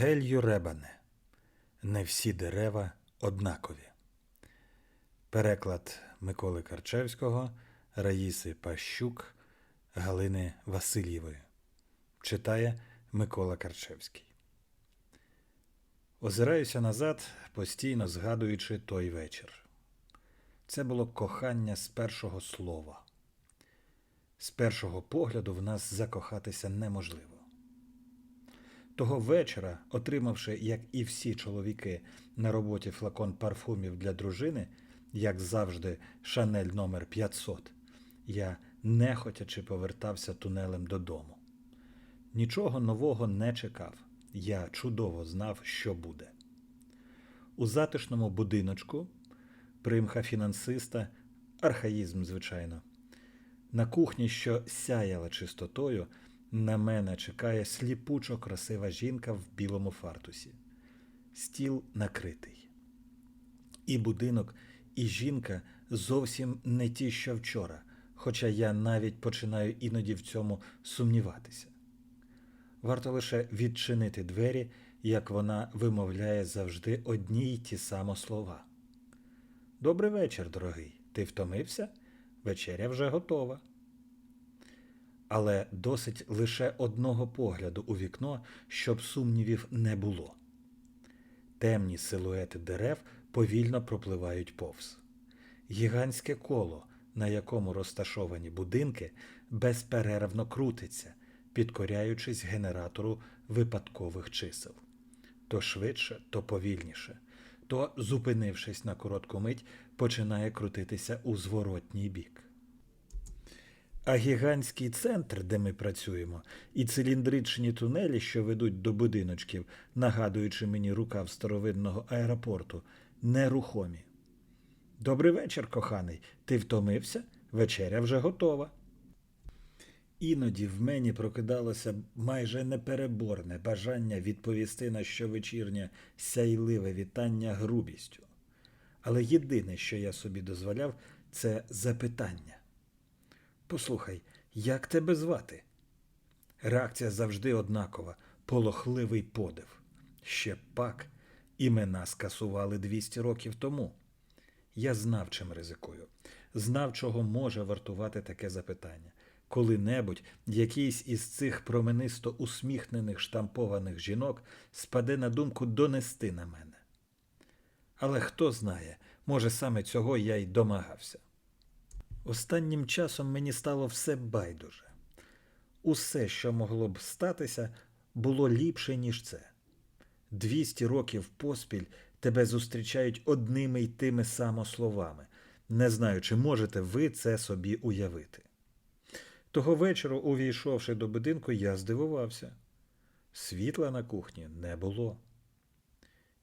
Гелью Ребане. Не всі дерева однакові. Переклад Миколи Карчевського, Раїси Пащук, Галини Васильєвої. Читає Микола Карчевський. Озираюся назад, постійно згадуючи той вечір. Це було кохання з першого слова. З першого погляду в нас закохатися неможливо. Того вечора, отримавши, як і всі чоловіки, на роботі флакон парфумів для дружини, як завжди, Шанель номер 500, я нехотячи повертався тунелем додому. Нічого нового не чекав. Я чудово знав, що буде. У затишному будиночку, примха фінансиста, архаїзм, звичайно. На кухні, що сяяла чистотою, на мене чекає сліпучо красива жінка в білому фартусі. Стіл накритий. І будинок, і жінка зовсім не ті, що вчора, хоча я навіть починаю іноді в цьому сумніватися. Варто лише відчинити двері, як вона вимовляє завжди одні й ті самі слова. Добрий вечір, дорогий. Ти втомився? Вечеря вже готова. Але досить лише одного погляду у вікно, щоб сумнівів не було. Темні силуети дерев повільно пропливають повз. Гігантське коло, на якому розташовані будинки, безперервно крутиться, підкоряючись генератору випадкових чисел. То швидше, то повільніше, то, зупинившись на коротку мить, починає крутитися у зворотній бік. А гігантський центр, де ми працюємо, і циліндричні тунелі, що ведуть до будиночків, нагадуючи мені рукав старовинного аеропорту, нерухомі. Добрий вечір, коханий. Ти втомився? Вечеря вже готова. Іноді в мені прокидалося майже непереборне бажання відповісти на щовечірнє сяйливе вітання грубістю. Але єдине, що я собі дозволяв, це запитання. Послухай, як тебе звати? Реакція завжди однакова, полохливий подив. Ще пак імена скасували 200 років тому. Я знав, чим ризикую, знав, чого може вартувати таке запитання. Коли-небудь якийсь із цих променисто усміхнених штампованих жінок спаде на думку донести на мене. Але хто знає, може саме цього я й домагався. Останнім часом мені стало все байдуже. Усе, що могло б статися, було ліпше, ніж це. Двісті років поспіль тебе зустрічають одними й тими самословами. Не знаю, чи можете ви це собі уявити. Того вечора, увійшовши до будинку, я здивувався. Світла на кухні не було.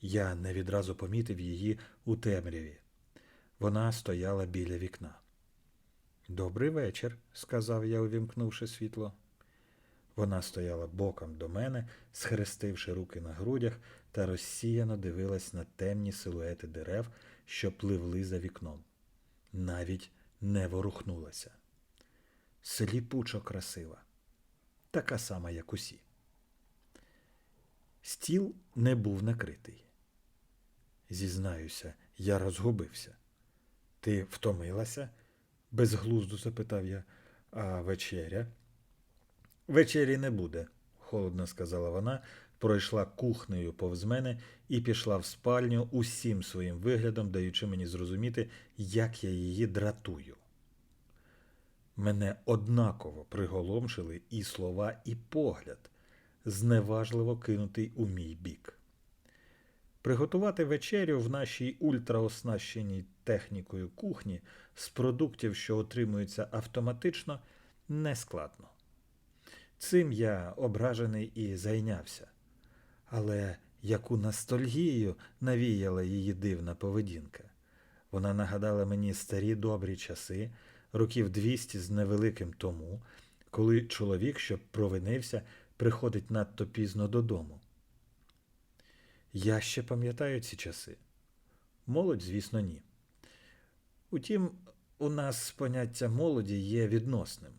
Я не відразу помітив її у темряві. Вона стояла біля вікна. Добрий вечір, сказав я, увімкнувши світло. Вона стояла боком до мене, схрестивши руки на грудях та розсіяно дивилась на темні силуети дерев, що пливли за вікном. Навіть не ворухнулася. Сліпучо красива, така сама, як усі. Стіл не був накритий. Зізнаюся, я розгубився. Ти втомилася? Безглуздо запитав я. А вечеря? Вечері не буде, холодно сказала вона, пройшла кухнею повз мене і пішла в спальню усім своїм виглядом, даючи мені зрозуміти, як я її дратую. Мене однаково приголомшили і слова, і погляд, зневажливо кинутий у мій бік. Приготувати вечерю в нашій ультраоснащеній технікою кухні з продуктів, що отримуються автоматично, не складно. Цим я ображений і зайнявся. Але яку ностальгію навіяла її дивна поведінка. Вона нагадала мені старі добрі часи, років 200 з невеликим тому, коли чоловік, що провинився, приходить надто пізно додому. Я ще пам'ятаю ці часи. Молодь, звісно, ні. Утім, у нас поняття молоді є відносним.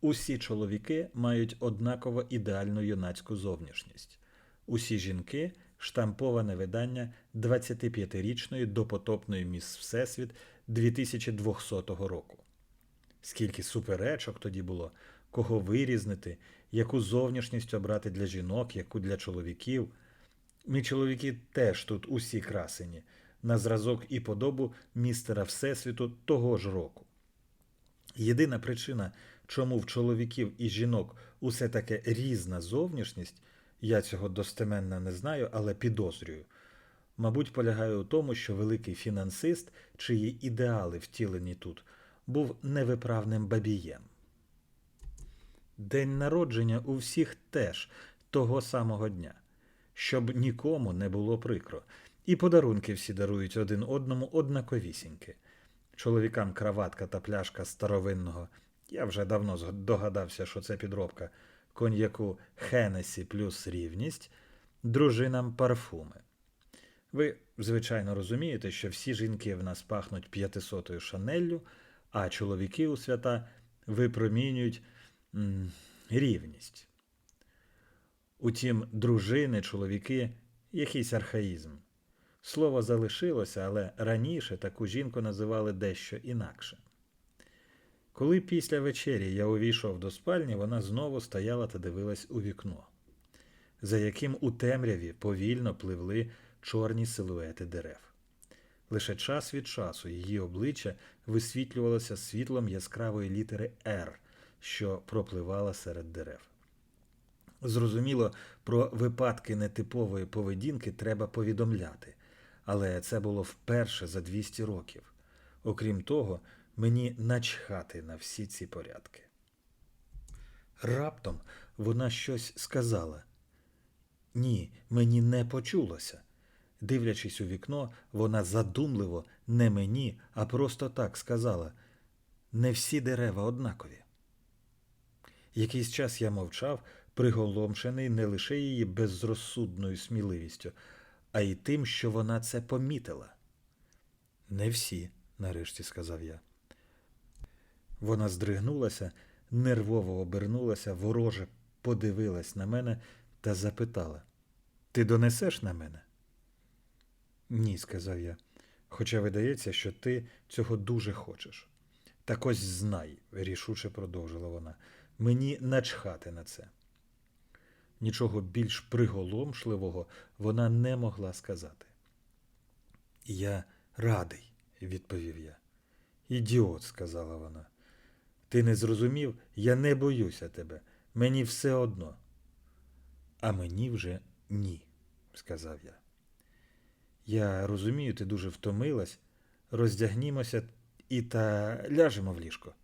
Усі чоловіки мають однаково ідеальну юнацьку зовнішність. Усі жінки штамповане видання 25-річної допотопної міс Всесвіт 2200 року. Скільки суперечок тоді було, кого вирізнити, яку зовнішність обрати для жінок, яку для чоловіків. Ми, чоловіки, теж тут усі красені, на зразок і подобу містера Всесвіту того ж року. Єдина причина, чому в чоловіків і жінок усе таке різна зовнішність, я цього достеменно не знаю, але підозрюю. Мабуть, полягає у тому, що великий фінансист, чиї ідеали втілені тут, був невиправним бабієм. День народження у всіх теж того самого дня, щоб нікому не було прикро. І подарунки всі дарують один одному однаковісіньки. Чоловікам краватка та пляшка старовинного. Я вже давно догадався, що це підробка коньяку Хенесі плюс рівність, дружинам парфуми. Ви, звичайно, розумієте, що всі жінки в нас пахнуть п'ятисотою шанеллю, а чоловіки у свята випромінюють м, рівність. Утім, дружини, чоловіки якийсь архаїзм. Слово залишилося, але раніше таку жінку називали дещо інакше. Коли після вечері я увійшов до спальні, вона знову стояла та дивилась у вікно, за яким у темряві повільно пливли чорні силуети дерев. Лише час від часу її обличчя висвітлювалося світлом яскравої літери «Р», що пропливала серед дерев. Зрозуміло, про випадки нетипової поведінки треба повідомляти, але це було вперше за 200 років. Окрім того, мені начхати на всі ці порядки. Раптом вона щось сказала. Ні, мені не почулося. Дивлячись у вікно, вона задумливо не мені, а просто так сказала: не всі дерева однакові. Якийсь час я мовчав, приголомшений не лише її безрозсудною сміливістю, а й тим, що вона це помітила. Не всі, нарешті сказав я. Вона здригнулася, нервово обернулася, вороже подивилась на мене та запитала: Ти донесеш на мене? Ні, сказав я, хоча видається, що ти цього дуже хочеш. Так ось знай, рішуче продовжила вона. Мені начхати на це. Нічого більш приголомшливого вона не могла сказати. Я радий, відповів я. Ідіот, сказала вона. Ти не зрозумів, я не боюся тебе. Мені все одно. А мені вже ні, сказав я. Я розумію, ти дуже втомилась. Роздягнімося і та ляжемо в ліжко.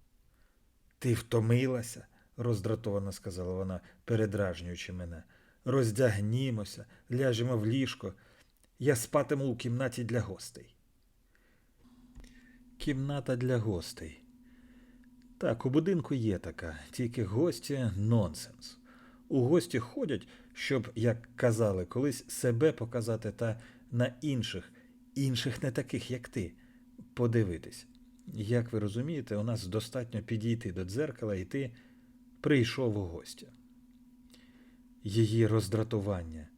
Ти втомилася, роздратовано сказала вона, передражнюючи мене. Роздягнімося, ляжемо в ліжко. Я спатиму у кімнаті для гостей. Кімната для гостей. Так, у будинку є така, тільки гості нонсенс. У гості ходять, щоб, як казали колись, себе показати та на інших, інших не таких, як ти, подивитись. Як ви розумієте, у нас достатньо підійти до дзеркала, і ти прийшов у гості. Її роздратування.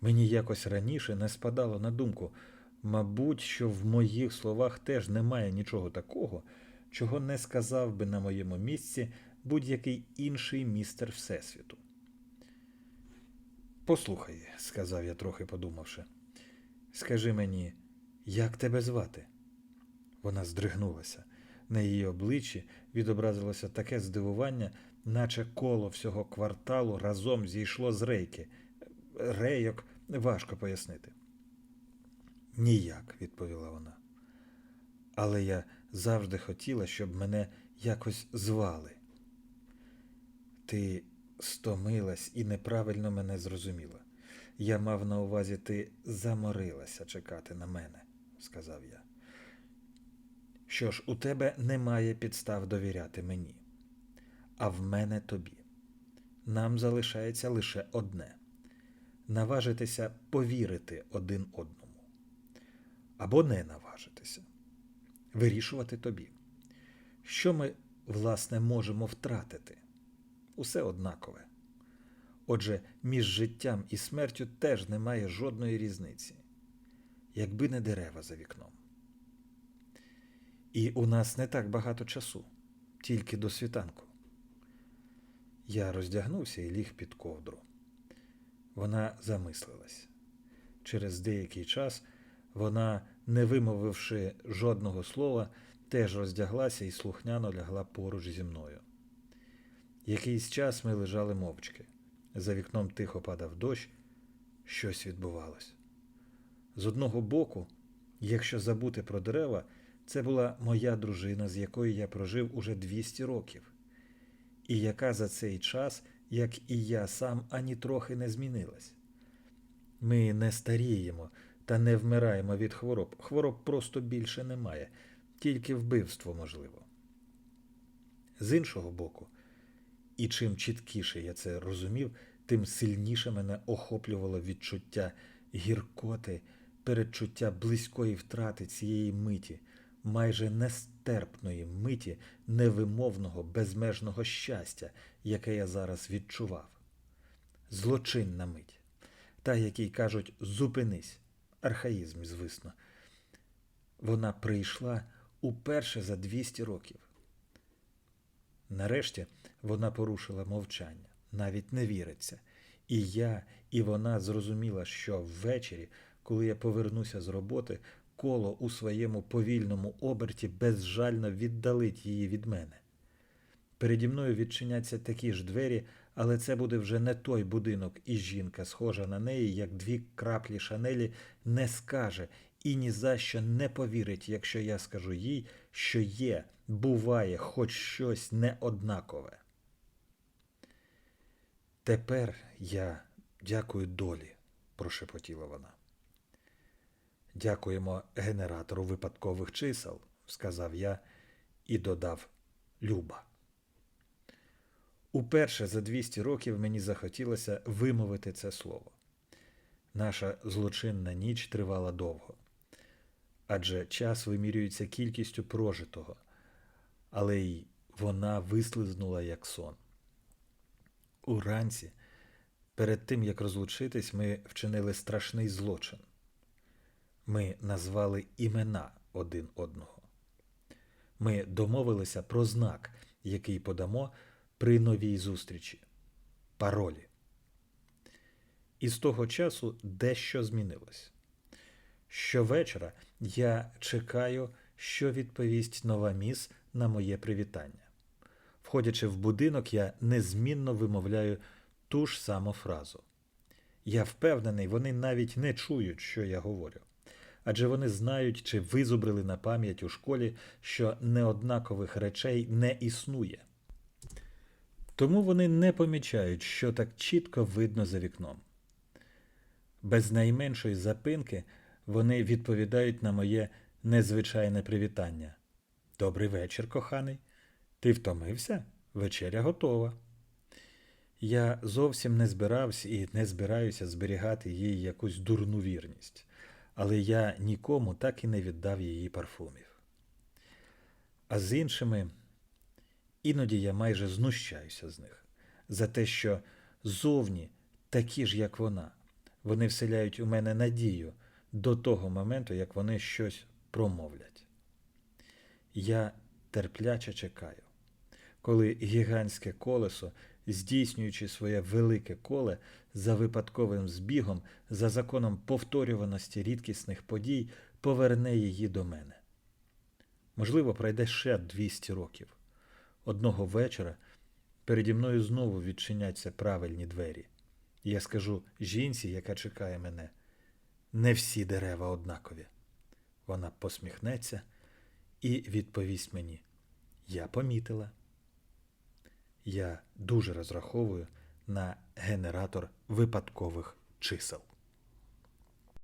Мені якось раніше не спадало на думку, мабуть, що в моїх словах теж немає нічого такого, чого не сказав би на моєму місці будь-який інший містер Всесвіту. Послухай, сказав я, трохи подумавши, скажи мені, як тебе звати? Вона здригнулася. На її обличчі відобразилося таке здивування, наче коло всього кварталу разом зійшло з рейки. Рейок важко пояснити. Ніяк, відповіла вона. Але я завжди хотіла, щоб мене якось звали. Ти стомилась і неправильно мене зрозуміла. Я мав на увазі, ти заморилася чекати на мене, сказав я. Що ж, у тебе немає підстав довіряти мені, а в мене тобі. Нам залишається лише одне наважитися повірити один одному. Або не наважитися. Вирішувати тобі. Що ми, власне, можемо втратити? Усе однакове. Отже, між життям і смертю теж немає жодної різниці, якби не дерева за вікном. І у нас не так багато часу, тільки до світанку. Я роздягнувся і ліг під ковдру. Вона замислилась. Через деякий час вона, не вимовивши жодного слова, теж роздяглася і слухняно лягла поруч зі мною. Якийсь час ми лежали мовчки. За вікном тихо падав дощ, щось відбувалось. З одного боку, якщо забути про дерева, це була моя дружина, з якою я прожив уже 200 років, і яка за цей час, як і я сам, ані трохи не змінилась. Ми не старіємо та не вмираємо від хвороб. Хвороб просто більше немає, тільки вбивство можливо. З іншого боку, і чим чіткіше я це розумів, тим сильніше мене охоплювало відчуття гіркоти, передчуття близької втрати цієї миті, майже нестерпної миті невимовного, безмежного щастя, яке я зараз відчував. Злочинна мить, та, якій кажуть зупинись, архаїзм, звісно. Вона прийшла уперше за 200 років. Нарешті вона порушила мовчання, навіть не віриться. І я, і вона зрозуміла, що ввечері, коли я повернуся з роботи, коло у своєму повільному оберті безжально віддалить її від мене. Переді мною відчиняться такі ж двері, але це буде вже не той будинок, і жінка, схожа на неї, як дві краплі шанелі, не скаже і ні за що не повірить, якщо я скажу їй, що є, буває хоч щось неоднакове. Тепер я дякую долі, прошепотіла вона. Дякуємо генератору випадкових чисел, сказав я і додав Люба. Уперше за 200 років мені захотілося вимовити це слово. Наша злочинна ніч тривала довго, адже час вимірюється кількістю прожитого, але й вона вислизнула як сон. Уранці, перед тим як розлучитись, ми вчинили страшний злочин. Ми назвали імена один одного. Ми домовилися про знак, який подамо при новій зустрічі паролі. І з того часу дещо змінилось. Щовечора я чекаю, що відповість нова міс на моє привітання. Входячи в будинок, я незмінно вимовляю ту ж саму фразу. Я впевнений, вони навіть не чують, що я говорю. Адже вони знають чи визубрили на пам'ять у школі, що неоднакових речей не існує. Тому вони не помічають, що так чітко видно за вікном. Без найменшої запинки вони відповідають на моє незвичайне привітання. Добрий вечір, коханий. Ти втомився? Вечеря готова. Я зовсім не збирався і не збираюся зберігати їй якусь дурну вірність, але я нікому так і не віддав її парфумів. А з іншими іноді я майже знущаюся з них за те, що зовні такі ж, як вона, вони вселяють у мене надію до того моменту, як вони щось промовлять. Я терпляче чекаю, коли гігантське колесо, здійснюючи своє велике коле за випадковим збігом, за законом повторюваності рідкісних подій, поверне її до мене. Можливо, пройде ще 200 років. Одного вечора переді мною знову відчиняться правильні двері. Я скажу жінці, яка чекає мене, не всі дерева однакові. Вона посміхнеться і відповість мені: Я помітила. Я дуже розраховую на генератор випадкових чисел.